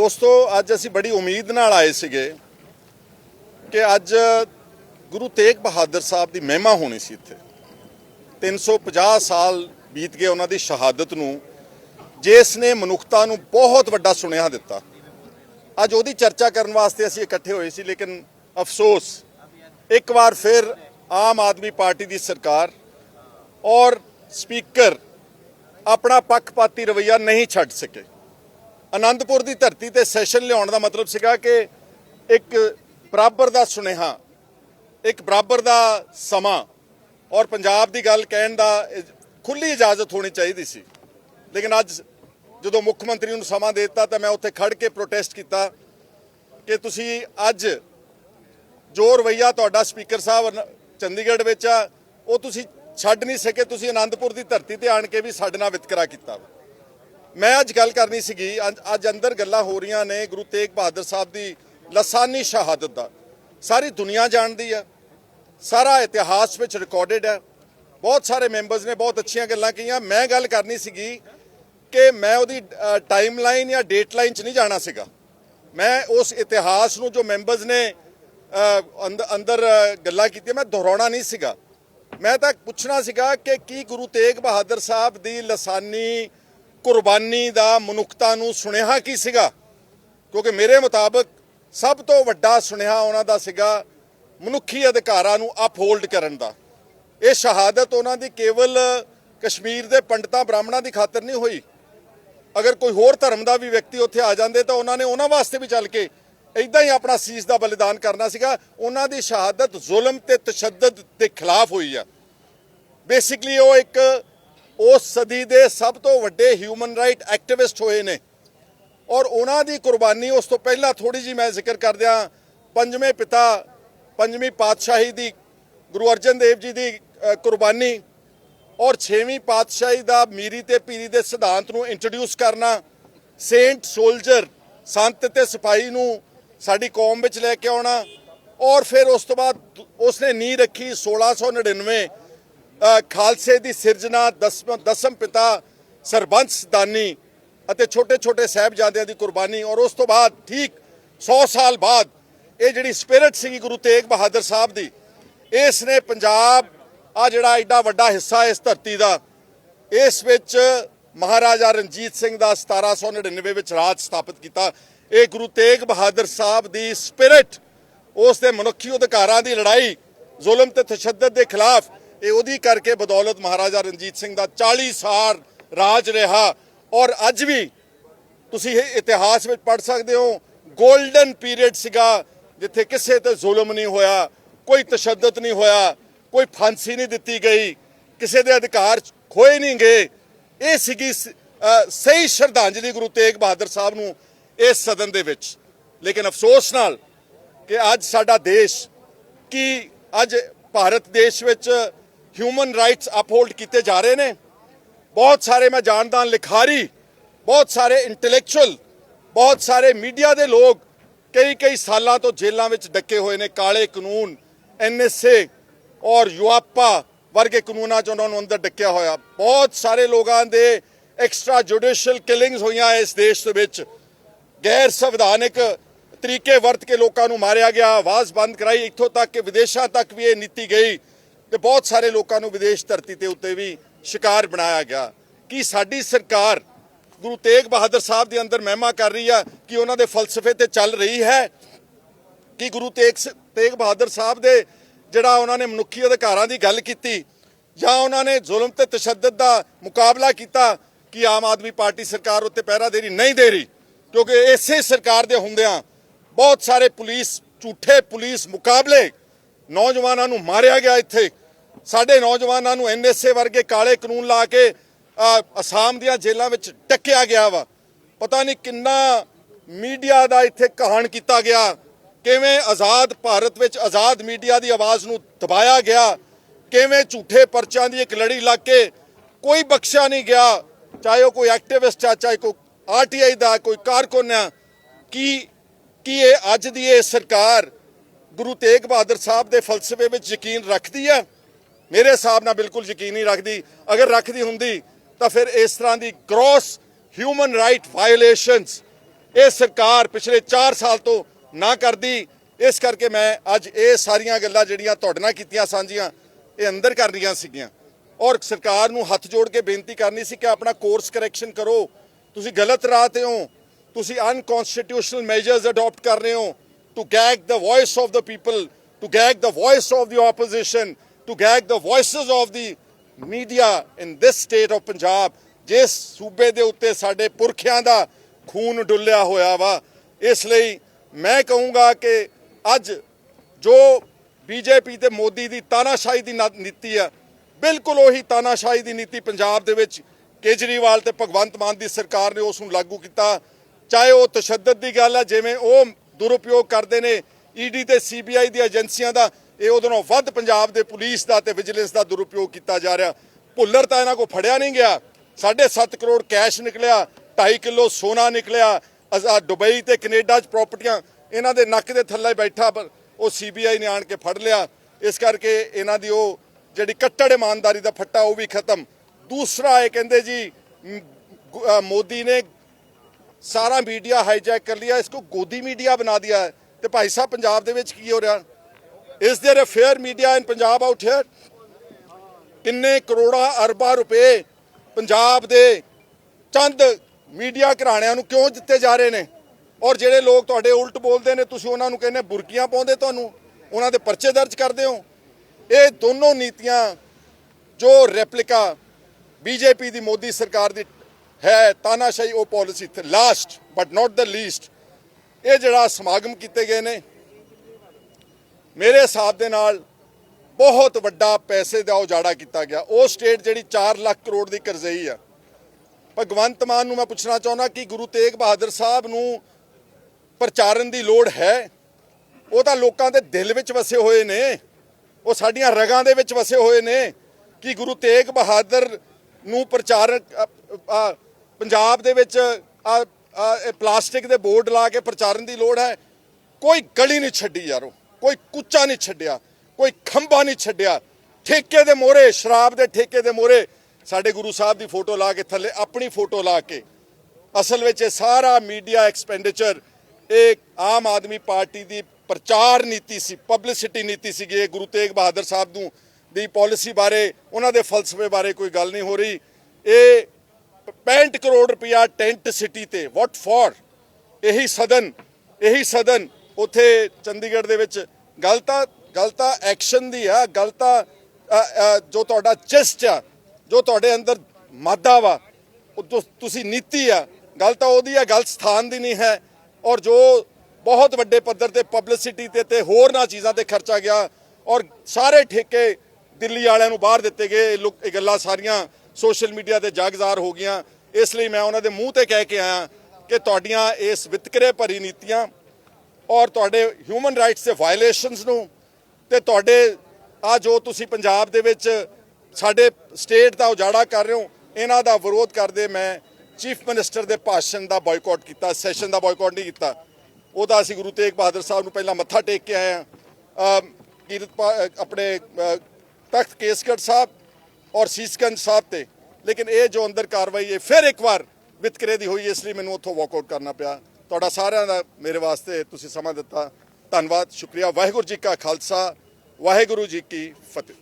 ਦੋਸਤੋ, ਅੱਜ ਅਸੀਂ ਬੜੀ ਉਮੀਦ ਨਾਲ ਆਏ ਸੀਗੇ ਕਿ ਅੱਜ ਗੁਰੂ ਤੇਗ ਬਹਾਦਰ ਸਾਹਿਬ ਦੀ ਮਹਿਮਾ ਹੋਣੀ ਸੀ ਇੱਥੇ। 350 ਸਾਲ ਬੀਤ ਗਏ ਉਹਨਾਂ ਦੀ ਸ਼ਹਾਦਤ ਨੂੰ। ਜਿਸ ਨੇ ਮਨੁੱਖਤਾ ਨੂੰ ਬਹੁਤ ਵੱਡਾ ਸੁਨੇਹਾ ਦਿੱਤਾ। ਅੱਜ ਉਹਦੀ ਚਰਚਾ ਕਰਨ ਵਾਸਤੇ ਅਸੀਂ ਇਕੱਠੇ ਹੋਏ ਸੀ, ਲੇਕਿਨ ਅਫਸੋਸ, ਇੱਕ ਵਾਰ ਫਿਰ ਆਮ ਆਦਮੀ ਪਾਰਟੀ ਦੀ ਸਰਕਾਰ ਔਰ ਸਪੀਕਰ ਆਪਣਾ ਪੱਖਪਾਤੀ ਰਵਈਆ ਨਹੀਂ ਛੱਡ ਸਕੇ। ਅਨੰਦਪੁਰ ਦੀ ਧਰਤੀ ਤੇ ਸੈਸ਼ਨ ਲਿਆਉਣ ਦਾ ਮਤਲਬ ਸੀਗਾ ਕਿ ਇੱਕ ਬਰਾਬਰ ਦਾ ਸੁਨੇਹਾ, ਇੱਕ ਬਰਾਬਰ ਦਾ ਸਮਾਂ ਔਰ ਪੰਜਾਬ ਦੀ ਗੱਲ ਕਹਿਣ ਦਾ ਖੁੱਲੀ ਇਜਾਜ਼ਤ ਹੋਣੀ ਚਾਹੀਦੀ ਸੀ ਲੇਕਿਨ ਅੱਜ ਜਦੋਂ ਮੁੱਖ ਮੰਤਰੀ ਨੂੰ ਸਮਾਂ ਦੇ ਦਿੱਤਾ ਤਾਂ ਮੈਂ ਉੱਥੇ ਖੜ ਕੇ ਪ੍ਰੋਟੈਸਟ ਕੀਤਾ ਕਿ ਤੁਸੀਂ ਅੱਜ ਜੋ ਰਵਈਆ ਤੁਹਾਡਾ ਸਪੀਕਰ ਸਾਹਿਬ ਚੰਡੀਗੜ੍ਹ ਵਿੱਚ ਆ, ਉਹ ਤੁਸੀਂ ਛੱਡ ਨਹੀਂ ਸਕੇ, ਤੁਸੀਂ ਆਨੰਦਪੁਰ ਦੀ ਧਰਤੀ ਤੇ ਆਣ ਕੇ ਵੀ ਸਾਡੇ ਨਾਲ ਵਿਤਕਰਾ ਕੀਤਾ ਵਾ। ਮੈਂ ਅੱਜ ਗੱਲ ਕਰਨੀ ਸੀਗੀ ਅੱਜ- ਅੱਜ ਅੰਦਰ ਗੱਲਾਂ ਹੋ ਰਹੀਆਂ ਨੇ ਗੁਰੂ ਤੇਗ ਬਹਾਦਰ ਸਾਹਿਬ ਦੀ ਲਸਾਨੀ ਸ਼ਹਾਦਤ ਦਾ। ਸਾਰੀ ਦੁਨੀਆ ਜਾਣਦੀ ਆ ਸਾਰਾ ਇਤਿਹਾਸ ਵਿੱਚ ਰਿਕਾਰਡਡ ਹੈ। ਬਹੁਤ ਸਾਰੇ ਮੈਂਬਰਸ ਨੇ ਬਹੁਤ ਅੱਛੀਆਂ ਗੱਲਾਂ ਕਹੀਆਂ। ਮੈਂ ਗੱਲ ਕਰਨੀ ਸੀਗੀ ਕਿ ਮੈਂ ਉਹਦੀ ਟਾਈਮਲਾਈਨ ਜਾਂ ਡੇਟ ਲਾਈਨ 'ਚ ਨਹੀਂ ਜਾਣਾ ਸੀਗਾ। ਮੈਂ ਉਸ ਇਤਿਹਾਸ ਨੂੰ ਜੋ ਮੈਂਬਰਸ ਨੇ ਅ, ਅੰਦਰ ਗੱਲਾਂ ਕੀਤੀਆਂ ਮੈਂ ਦੁਹਰਾਉਣਾ ਨਹੀਂ ਸੀਗਾ। ਮੈਂ ਤਾਂ ਪੁੱਛਣਾ ਸੀਗਾ ਕਿ ਕੀ ਗੁਰੂ ਤੇਗ ਬਹਾਦਰ ਸਾਹਿਬ ਦੀ ਲਸਾਨੀ ਕੁਰਬਾਨੀ ਦਾ ਮਨੁੱਖਤਾ ਨੂੰ ਸੁਨੇਹਾ ਕੀ ਸੀਗਾ? ਕਿਉਂਕਿ ਮੇਰੇ ਮੁਤਾਬਕ ਸਭ ਤੋਂ ਵੱਡਾ ਸੁਨੇਹਾ ਉਹਨਾਂ ਦਾ ਸੀਗਾ ਮਨੁੱਖੀ ਅਧਿਕਾਰਾਂ ਨੂੰ ਅਪਹੋਲਡ ਕਰਨ ਦਾ। ਇਹ ਸ਼ਹਾਦਤ ਉਹਨਾਂ ਦੀ ਕੇਵਲ ਕਸ਼ਮੀਰ ਦੇ ਪੰਡਤਾਂ ਬ੍ਰਾਹਮਣਾਂ ਦੀ ਖਾਤਰ ਨਹੀਂ ਹੋਈ। ਅਗਰ ਕੋਈ ਹੋਰ ਧਰਮ ਦਾ ਵੀ ਵਿਅਕਤੀ ਉੱਥੇ ਆ ਜਾਂਦੇ ਤਾਂ ਉਹਨਾਂ ਨੇ ਉਹਨਾਂ ਵਾਸਤੇ ਵੀ ਚੱਲ ਕੇ ਇਦਾਂ ਹੀ ਆਪਣਾ ਸੀਸ ਦਾ ਬਲੀਦਾਨ ਕਰਨਾ ਸੀਗਾ। ਉਹਨਾਂ ਦੀ ਸ਼ਹਾਦਤ ਜ਼ੁਲਮ ਤੇ ਤਸ਼ੱਦਦ ਦੇ ਖਿਲਾਫ ਹੋਈ ਆ। ਬੇਸਿਕਲੀ ਉਹ ਇੱਕ ਉਸ ਸਦੀ ਦੇ ਸਭ ਤੋਂ ਵੱਡੇ ਹਿਊਮਨ ਰਾਈਟ ਐਕਟਿਵਿਸਟ ਹੋਏ ਨੇ। ਔਰ ਉਹਨਾਂ ਦੀ ਕੁਰਬਾਨੀ ਉਸ ਤੋਂ ਪਹਿਲਾਂ ਥੋੜੀ ਜੀ ਮੈਂ ਜ਼ਿਕਰ ਕਰਦਿਆਂ ਪੰਜਵੇਂ ਪਿਤਾ ਪੰਜਵੀਂ ਪਾਤਸ਼ਾਹੀ ਦੀ ਗੁਰੂ ਅਰਜਨ ਦੇਵ ਜੀ ਦੀ ਕੁਰਬਾਨੀ ਔਰ ਛੇਵੀਂ ਪਾਤਸ਼ਾਹੀ ਦਾ ਮੀਰੀ ਤੇ ਪੀਰੀ ਦੇ ਸਿਧਾਂਤ ਨੂੰ ਇੰਟਰੋਡਿਊਸ ਕਰਨਾ ਸੇਂਟ ਸੋਲਜਰ ਸੰਤ ਤੇ ਸਿਪਾਹੀ ਨੂੰ ਸਾਡੀ ਕੌਮ ਵਿੱਚ ਲੈ ਕੇ ਆਉਣਾ ਔਰ ਫਿਰ ਉਸ ਤੋਂ ਬਾਅਦ ਉਸਨੇ ਨੀਂਹ ਰੱਖੀ 1699 ਅ, ਖਾਲਸੇ ਦੀ ਸਿਰਜਣਾ, ਦਸਮ ਦਸਮ ਪਿਤਾ ਸਰਬੰਸ ਦਾਨੀ ਅਤੇ ਛੋਟੇ ਛੋਟੇ ਸਾਹਿਬਜ਼ਾਦਿਆਂ ਦੀ ਕੁਰਬਾਨੀ ਔਰ ਉਸ ਤੋਂ ਬਾਅਦ ਠੀਕ 100 ਸਾਲ ਬਾਅਦ ਇਹ ਜਿਹੜੀ ਸਪਿਰਿਟ ਸੀਗੀ ਗੁਰੂ ਤੇਗ ਬਹਾਦਰ ਸਾਹਿਬ ਦੀ, ਇਸ ਨੇ ਪੰਜਾਬ ਆ ਜਿਹੜਾ ਐਡਾ ਵੱਡਾ ਹਿੱਸਾ ਇਸ ਧਰਤੀ ਦਾ, ਇਸ ਵਿੱਚ ਮਹਾਰਾਜਾ ਰਣਜੀਤ ਸਿੰਘ ਦਾ 1799 ਵਿੱਚ ਰਾਜ ਸਥਾਪਿਤ ਕੀਤਾ। ਇਹ ਗੁਰੂ ਤੇਗ ਬਹਾਦਰ ਸਾਹਿਬ ਦੀ ਸਪਿਰਿਟ, ਉਸ ਦੇ ਮਨੁੱਖੀ ਅਧਿਕਾਰਾਂ ਦੀ ਲੜਾਈ, ਜ਼ੁਲਮ ਤੇ ਤਸ਼ੱਦਦ ਦੇ ਖਿਲਾਫ ਇਹ ਉਹਦੀ ਕਰਕੇ ਬਦੌਲਤ ਮਹਾਰਾਜਾ ਰਣਜੀਤ ਸਿੰਘ ਦਾ 40 ਸਾਲ ਰਾਜ ਰਿਹਾ। ਔਰ ਅੱਜ ਵੀ ਤੁਸੀਂ ਇਹ ਇਤਿਹਾਸ ਵਿੱਚ ਪੜ੍ਹ ਸਕਦੇ ਹੋ 골ਡਨ ਪੀਰੀਅਡ ਸੀਗਾ, ਜਿੱਥੇ ਕਿਸੇ ਤੇ ਜ਼ੁਲਮ ਨਹੀਂ ਹੋਇਆ, ਕੋਈ ਤਸ਼ੱਦਦ ਨਹੀਂ ਹੋਇਆ, ਕੋਈ ਫਾਂਸੀ ਨਹੀਂ ਦਿੱਤੀ ਗਈ, ਕਿਸੇ ਦੇ ਅਧਿਕਾਰ ਖੋਏ ਨਹੀਂ ਗਏ। ਇਹ ਸੀਗੀ ਸ- ਸਹੀ ਸ਼ਰਧਾਂਜਲੀ ਗੁਰੂ ਤੇਗ ਬਹਾਦਰ ਸਾਹਿਬ ਨੂੰ ਇਸ ਸਦਨ ਦੇ ਵਿੱਚ। ਲੇਕਿਨ ਅਫਸੋਸ ਨਾਲ ਕਿ ਅੱਜ ਸਾਡਾ ਦੇਸ਼, ਕੀ ਅੱਜ ਭਾਰਤ ਦੇਸ਼ ਵਿੱਚ ਹਿਊਮਨ ਰਾਈਟਸ ਅਪਹੋਲਡ ਕੀਤੇ ਜਾ ਰਹੇ ਨੇ। ਬਹੁਤ ਸਾਰੇ ਮੈਂ ਜਾਣਦਾ ਲਿਖਾਰੀ, ਬਹੁਤ ਸਾਰੇ ਇੰਟੈਲੈਕਚੁਅਲ ਬਹੁਤ ਸਾਰੇ ਮੀਡੀਆ ਦੇ ਲੋਕ ਕਈ ਕਈ ਸਾਲਾਂ ਤੋਂ ਜੇਲ੍ਹਾਂ ਵਿੱਚ ਡੱਕੇ ਹੋਏ ਨੇ। ਕਾਲੇ ਕਾਨੂੰਨ ਐਨਐਸਏ ਔਰ ਯੂਆਪਾ ਵਰਗੇ ਕਾਨੂੰਨਾਂ 'ਚ ਉਹਨਾਂ ਨੂੰ ਅੰਦਰ ਡੱਕਿਆ ਹੋਇਆ। ਬਹੁਤ ਸਾਰੇ ਲੋਕਾਂ ਦੇ ਐਕਸਟਰਾ ਜੁਡੀਸ਼ੀਅਲ ਕਿਲਿੰਗਸ ਹੋਈਆਂ ਇਸ ਦੇਸ਼ ਦੇ ਵਿੱਚ। ਗੈਰ ਸੰਵਿਧਾਨਿਕ ਤਰੀਕੇ ਵਰਤ ਕੇ ਲੋਕਾਂ ਨੂੰ ਮਾਰਿਆ ਗਿਆ, ਆਵਾਜ਼ ਬੰਦ ਕਰਾਈ। ਇੱਥੋਂ ਤੱਕ ਕਿ ਵਿਦੇਸ਼ਾਂ ਤੱਕ ਵੀ ਇਹ ਨੀਤੀ ਗਈ। ਤੇ ਬਹੁਤ ਸਾਰੇ ਲੋਕਾਂ ਨੂੰ ਵਿਦੇਸ਼ ਧਰਤੀ ਤੇ ਉੱਤੇ ਵੀ ਸ਼ਿਕਾਰ ਬਣਾਇਆ ਗਿਆ। ਕਿ ਸਾਡੀ ਸਰਕਾਰ ਗੁਰੂ ਤੇਗ ਬਹਾਦਰ ਸਾਹਿਬ ਦੇ ਅੰਦਰ ਮਹਿਮਾ ਕਰ ਰਹੀ ਆ ਕਿ ਉਹਨਾਂ ਦੇ ਫਲਸਫੇ ਤੇ ਚੱਲ ਰਹੀ ਹੈ? ਕਿ ਗੁਰੂ ਤੇਗ ਸ- ਤੇਗ ਬਹਾਦਰ ਸਾਹਿਬ ਦੇ ਜਿਹੜਾ ਉਹਨਾਂ ਨੇ ਮਨੁੱਖੀ ਅਧਿਕਾਰਾਂ ਦੀ ਗੱਲ ਕੀਤੀ ਜਾਂ ਉਹਨਾਂ ਨੇ ਜ਼ੁਲਮ ਤੇ ਤਸ਼ੱਦਦ ਦਾ ਮੁਕਾਬਲਾ ਕੀਤਾ ਕਿ ਆਮ ਆਦਮੀ ਪਾਰਟੀ ਸਰਕਾਰ ਉੱਤੇ ਪਹਿਰਾ ਪਹਿਰਾਦੇਰੀ ਨਹੀਂ ਦੇ ਰਹੀ? ਕਿਉਂਕਿ ਇਸੇ ਸਰਕਾਰ ਦੇ ਹੁੰਦਿਆਂ ਬਹੁਤ ਸਾਰੇ ਪੁਲਿਸ, ਝੂਠੇ ਪੁਲਿਸ ਮੁਕਾਬਲੇ ਨੌਜਵਾਨਾਂ ਨੂੰ ਮਾਰਿਆ ਗਿਆ ਇੱਥੇ। ਸਾਡੇ ਨੌਜਵਾਨਾਂ ਨੂੰ ਐਨਐਸਏ ਵਰਗੇ ਕਾਲੇ ਕਾਨੂੰਨ ਲਾ ਕੇ ਅਸਾਮ ਦੀਆਂ ਜੇਲ੍ਹਾਂ ਵਿੱਚ ਟੱਕਿਆ ਗਿਆ ਵਾ। ਪਤਾ ਨਹੀਂ ਕਿੰਨਾ ਮੀਡੀਆ ਦਾ ਇੱਥੇ ਕਹਾਣ ਕੀਤਾ ਗਿਆ। ਕਿਵੇਂ ਆਜ਼ਾਦ ਭਾਰਤ ਵਿੱਚ ਆਜ਼ਾਦ ਮੀਡੀਆ ਦੀ ਆਵਾਜ਼ ਨੂੰ ਦਬਾਇਆ ਗਿਆ। ਕਿਵੇਂ ਝੂਠੇ ਪਰਚਾਂ ਦੀ ਇੱਕ ਲੜੀ ਲੱਗ ਕੇ ਕੋਈ ਬਖਸ਼ਿਆ ਨਹੀਂ ਗਿਆ। ਚਾਹੇ ਉਹ ਕੋਈ ਐਕਟਿਵਿਸਟ ਆ, ਚਾਹੇ ਕੋਈ ਆਰਟੀਆਈ ਦਾ, ਕੋਈ ਕਾਰਕੁਨ ਆ। ਕੀ ਕੀ ਇਹ ਅੱਜ ਦੀ ਇਹ ਸਰਕਾਰ ਗੁਰੂ ਤੇਗ ਬਹਾਦਰ ਸਾਹਿਬ ਦੇ ਫਲਸਫੇ ਵਿੱਚ ਯਕੀਨ ਰੱਖਦੀ ਹੈ? ਮੇਰੇ ਹਿਸਾਬ ਨਾਲ ਬਿਲਕੁਲ ਯਕੀਨ ਨਹੀਂ ਰੱਖਦੀ। ਅਗਰ ਰੱਖਦੀ ਹੁੰਦੀ, ਤਾਂ ਫਿਰ ਇਸ ਤਰ੍ਹਾਂ ਦੀ ਗ੍ਰੋਸ ਹਿਊਮਨ ਰਾਈਟ ਵਾਇਓਲੇਸ਼ਨਸ ਇਹ ਸਰਕਾਰ ਪਿਛਲੇ 4 ਸਾਲ ਤੋਂ ਨਾ ਕਰਦੀ। ਇਸ ਕਰਕੇ ਮੈਂ ਅੱਜ ਇਹ ਸਾਰੀਆਂ ਗੱਲਾਂ ਜਿਹੜੀਆਂ ਤੁਹਾਡੇ ਨਾਲ ਕੀਤੀਆਂ ਸਾਂਝੀਆਂ, ਇਹ ਅੰਦਰ ਕਰਨੀਆਂ ਸੀਗੀਆਂ। ਔਰ ਸਰਕਾਰ ਨੂੰ ਹੱਥ ਜੋੜ ਕੇ ਬੇਨਤੀ ਕਰਨੀ ਸੀ ਕਿ ਆਪਣਾ ਕੋਰਸ ਕਰੈਕਸ਼ਨ ਕਰੋ। ਤੁਸੀਂ ਗਲਤ ਰਾਹ ਤੇ ਹੋ। ਤੁਸੀਂ ਅਨਕਨਸਟੀਟਿਊਸ਼ਨਲ ਮੈਜਰਸ ਅਡਾਪਟ ਕਰ ਰਹੇ ਹੋ। To gag the voice of the people to gag the voice of the opposition to gag the voices of the media in this state of Punjab ਜਿਸ ਸੂਬੇ ਦੇ ਉੱਤੇ ਸਾਡੇ ਪੁਰਖਿਆਂ ਦਾ ਖੂਨ ਡੁੱਲਿਆ ਹੋਇਆ ਵਾ ਇਸ ਲਈ ਮੈਂ ਕਹੂੰਗਾ ਕਿ ਅੱਜ ਜੋ ਬੀਜੇਪੀ ਤੇ ਮੋਦੀ ਦੀ ਤਾਨਾਸ਼ਾਹੀ ਦੀ ਨੀਤੀ ਆ ਬਿਲਕੁਲ ਉਹੀ ਤਾਨਾਸ਼ਾਹੀ ਦੀ ਨੀਤੀ ਪੰਜਾਬ ਦੇ ਵਿੱਚ ਕੇਜਰੀਵਾਲ ਤੇ ਭਗਵੰਤ ਮਾਨ ਦੀ ਸਰਕਾਰ ਨੇ ਉਸ ਨੂੰ ਲਾਗੂ ਕੀਤਾ ਚਾਹੇ ਉਹ ਤਸ਼ੱਦਦ ਦੀ ਗੱਲ ਹੈ ਜਿਵੇਂ ਉਹ ਦੁਰਉਪਯੋਗ ਕਰਦੇ ਨੇ ਈਡੀ ਤੇ ਸੀਬੀਆਈ ਦੀ ਏਜੰਸੀਆਂ ਦਾ ਇਹ ਉਹਦੇ ਨਾਲੋਂ ਵੱਧ ਪੰਜਾਬ ਦੇ ਪੁਲਿਸ ਦਾ ਤੇ ਵਿਜੀਲੈਂਸ ਦਾ ਦੁਰਉਪਯੋਗ ਕੀਤਾ ਜਾ ਰਿਹਾ। ਭੁੱਲਰ ਤਾਂ ਇਹਨਾਂ ਕੋ ਫੜਿਆ ਨਹੀਂ ਗਿਆ। 7.5 ਕਰੋੜ ਕੈਸ਼ ਨਿਕਲਿਆ 2.5 ਕਿਲੋ ਸੋਨਾ ਨਿਕਲਿਆ। ਅਜ਼ਾ ਦੁਬਈ ਤੇ ਕੈਨੇਡਾ 'ਚ ਪ੍ਰਾਪਰਟੀਆਂ ਇਹਨਾਂ ਦੇ ਨੱਕ ਦੇ ਥੱਲੇ ਬੈਠਾ ਪਰ ਉਹ ਸੀਬੀਆਈ ਨੇ ਆਣ ਕੇ ਫੜ ਲਿਆ। ਇਸ ਕਰਕੇ ਇਹਨਾਂ ਦੀ ਉਹ ਜਿਹੜੀ ਕੱਟੜ ਇਮਾਨਦਾਰੀ ਦਾ ਫੱਟਾ ਉਹ ਵੀ ਖਤਮ। ਦੂਸਰਾ ਇਹ ਕਹਿੰਦੇ ਜੀ ਮੋਦੀ ਨੇ ਸਾਰਾ ਮੀਡੀਆ ਹਾਈਜੈਕ ਕਰ ਲਿਆ। ਇਸ ਕੋ ਗੋਦੀ ਮੀਡੀਆ ਬਣਾ ਦਿਆ ਹੈ। ਤੇ ਭਾਈ ਸਾਹਿਬ, ਪੰਜਾਬ ਦੇ ਵਿੱਚ ਕੀ ਹੋ ਰਿਹਾ? ਇਸ there a media in Punjab out out ਕਿੰਨੇ ਕਰੋੜਾਂ ਅਰਬਾਂ ਰੁਪਏ ਪੰਜਾਬ ਦੇ ਚੰਦ ਮੀਡੀਆ ਘਰਾਣਿਆਂ ਨੂੰ ਕਿਉਂ ਦਿੱਤੇ ਜਾ ਰਹੇ ਨੇ? ਔਰ ਜਿਹੜੇ ਲੋਕ ਤੁਹਾਡੇ ਉਲਟ ਬੋਲਦੇ ਨੇ, ਤੁਸੀਂ ਉਹਨਾਂ ਨੂੰ ਕਹਿੰਦੇ ਬੁਰਕੀਆਂ ਪਾਉਂਦੇ ਤੁਹਾਨੂੰ, ਉਹਨਾਂ ਦੇ ਪਰਚੇ ਦਰਜ ਕਰਦੇ ਹੋ। ਇਹ ਦੋਨੋਂ ਨੀਤੀਆਂ ਜੋ ਰੈਪਲਿਕਾ ਬੀਜੇਪੀ ਦੀ ਮੋਦੀ ਸਰਕਾਰ ਦੀ ਹੈ, ਤਾਨਾਸ਼ਾਹੀ ਉਹ policy last but not the least ਇਹ ਜਿਹੜਾ ਸਮਾਗਮ ਕੀਤੇ ਗਏ ਨੇ ਮੇਰੇ ਹਿਸਾਬ ਦੇ ਨਾਲ ਬਹੁਤ ਵੱਡਾ ਪੈਸੇ ਦਾ ਉਜਾੜਾ ਕੀਤਾ ਗਿਆ। ਉਹ ਸਟੇਟ ਜਿਹੜੀ 4 ਲੱਖ ਕਰੋੜ ਦੀ ਕਰਜ਼ਈ ਆ। ਭਗਵੰਤ ਮਾਨ ਨੂੰ ਮੈਂ ਪੁੱਛਣਾ ਚਾਹੁੰਦਾ ਕਿ ਗੁਰੂ ਤੇਗ ਬਹਾਦਰ ਸਾਹਿਬ ਨੂੰ ਪ੍ਰਚਾਰਨ ਦੀ ਲੋੜ ਹੈ? ਉਹ ਤਾਂ ਲੋਕਾਂ ਦੇ ਦਿਲ ਵਿੱਚ ਵਸੇ ਹੋਏ ਨੇ। ਉਹ ਸਾਡੀਆਂ ਰਗਾਂ ਦੇ ਵਿੱਚ ਵਸੇ ਹੋਏ ਨੇ ਕਿ ਗੁਰੂ ਤੇਗ ਬਹਾਦਰ ਨੂੰ ਪ੍ਰਚਾਰ ਪੰਜਾਬ ਦੇ ਵਿੱਚ ਪਲਾਸਟਿਕ ਦੇ ਬੋਰਡ ਲਾ ਕੇ ਪ੍ਰਚਾਰਨ ਦੀ ਲੋੜ ਹੈ। ਕੋਈ ਗਲੀ ਨਹੀਂ ਛੱਡੀ ਯਾਰੋ। ਕੋਈ ਕੁੱਚਾ ਨਹੀਂ ਛੱਡਿਆ, ਕੋਈ ਖੰਭਾ ਨਹੀਂ ਛੱਡਿਆ। ਠੇਕੇ ਦੇ ਮੋਰੇ ਸ਼ਰਾਬ ਦੇ ਠੇਕੇ ਦੇ ਮੋਰੇ ਸਾਡੇ ਗੁਰੂ ਸਾਹਿਬ ਦੀ ਫੋਟੋ ਲਾ ਕੇ, ਥੱਲੇ ਆਪਣੀ ਫੋਟੋ ਲਾ ਕੇ। ਅਸਲ ਵਿੱਚ ਇਹ ਸਾਰਾ ਮੀਡੀਆ ਐਕਸਪੈਂਡੀਚਰ, ਇਹ ਆਮ ਆਦਮੀ ਪਾਰਟੀ ਦੀ ਪ੍ਰਚਾਰ ਨੀਤੀ ਸੀ, ਪਬਲਿਸਿਟੀ ਨੀਤੀ ਸੀਗੀ। ਇਹ ਗੁਰੂ ਤੇਗ ਬਹਾਦਰ ਸਾਹਿਬ ਨੂੰ ਦੀ ਪਾਲਿਸੀ ਬਾਰੇ, ਉਹਨਾਂ ਦੇ ਫਲਸਫੇ ਬਾਰੇ ਕੋਈ ਗੱਲ ਨਹੀਂ ਹੋ ਰਹੀ। ਇਹ 65 ਕਰੋੜ ਰੁਪਇਆ ਟੈਂਟ ਸਿਟੀ ਤੇ, ਵਾਟ ਫॉर ਇਹੀ ਸਦਨ ਇਹੀ ਸਦਨ ਉੱਥੇ ਚੰਡੀਗੜ੍ਹ ਦੇ ਵਿੱਚ ਗੱਲ ਤਾਂ ਗੱਲ ਤਾਂ ਐਕਸ਼ਨ ਦੀ ਆ ਗੱਲ ਤਾਂ ਜੋ ਤੁਹਾਡਾ ਚਿਸਟ ਆ, ਜੋ ਤੁਹਾਡੇ ਅੰਦਰ ਮਾਦਾ ਵਾ, ਉਹ ਤੁਸੀਂ ਨੀਤੀ ਆ ਗੱਲ ਤਾਂ ਉਹਦੀ ਆ ਗੱਲ ਸਥਾਨ ਦੀ ਨਹੀਂ ਹੈ, ਔਰ ਜੋ ਬਹੁਤ ਵੱਡੇ ਪੱਧਰ ਤੇ ਪਬਲਿਸਿਟੀ ਤੇ ਤੇ ਹੋਰ ਨਾ ਚੀਜ਼ਾਂ ਤੇ ਖਰਚਾ ਗਿਆ, ਔਰ ਸਾਰੇ ਠੇਕੇ ਦਿੱਲੀ ਵਾਲਿਆਂ ਨੂੰ ਬਾਹਰ ਦਿੱਤੇ ਗਏ, ਇਹ ਲੋਕ, ਇਹ ਗੱਲਾਂ ਸਾਰੀਆਂ ਸੋਸ਼ਲ ਮੀਡੀਆ ਤੇ ਜਾਗਜ਼ਾਰ ਹੋ ਗਈਆਂ, ਇਸ ਲਈ ਮੈਂ ਉਹਨਾਂ ਦੇ ਮੂੰਹ ਤੇ ਕਹਿ ਕੇ ਆਇਆ ਕਿ ਤੁਹਾਡੀਆਂ ਇਸ ਵਿਤਕਰੇ ਭਰੀ ਨੀਤੀਆਂ ਔਰ ਤੁਹਾਡੇ ਹਿਊਮਨ ਰਾਈਟਸ ਦੇ ਵਾਇਲੇਸ਼ਨਸ ਨੂੰ ਤੇ ਤੁਹਾਡੇ, ਆ ਜੋ ਤੁਸੀਂ ਪੰਜਾਬ ਦੇ ਵਿੱਚ ਸਾਡੇ ਸਟੇਟ ਦਾ ਉਜਾੜਾ ਕਰ ਰਹੇ ਹੋ, ਇਹਨਾਂ ਦਾ ਵਿਰੋਧ ਕਰਦੇ ਮੈਂ ਚੀਫ ਮਿਨਿਸਟਰ ਦੇ ਭਾਸ਼ਣ ਦਾ ਬਾਈਕਾਟ ਕੀਤਾ ਸੈਸ਼ਨ ਦਾ ਬਾਈਕਾਟ ਨਹੀਂ ਕੀਤਾ। ਉਹਦਾ ਅਸੀਂ ਗੁਰੂ ਤੇਗ ਬਹਾਦਰ ਸਾਹਿਬ ਨੂੰ ਪਹਿਲਾਂ ਮੱਥਾ ਟੇਕ ਕੇ ਆਏ ਆ ਕੀਰਤ ਆਪਣੇ ਤਖਤ ਕੇਸਗੜ੍ਹ ਸਾਹਿਬ ਔਰ ਸੀਸਗੰਜ ਸਾਹਿਬ ਤੇ। ਲੇਕਿਨ ਇਹ ਜੋ ਅੰਦਰ ਕਾਰਵਾਈ ਹੈ, ਫਿਰ ਇੱਕ ਵਾਰ ਵਿਤਕਰੇ ਦੀ ਹੋਈ, ਇਸ ਲਈ ਮੈਨੂੰ ਉੱਥੋਂ ਵਾਕਆਊਟ ਕਰਨਾ ਪਿਆ। ਤੁਹਾਡਾ ਸਾਰਿਆਂ ਦਾ ਮੇਰੇ ਵਾਸਤੇ ਤੁਸੀਂ ਸਮਾਂ ਦਿੱਤਾ। ਧੰਨਵਾਦ, ਸ਼ੁਕਰੀਆ। ਵਾਹਿਗੁਰੂ ਜੀ ਕਾ ਖਾਲਸਾ, ਵਾਹਿਗੁਰੂ ਜੀ ਕੀ ਫਤਿਹ।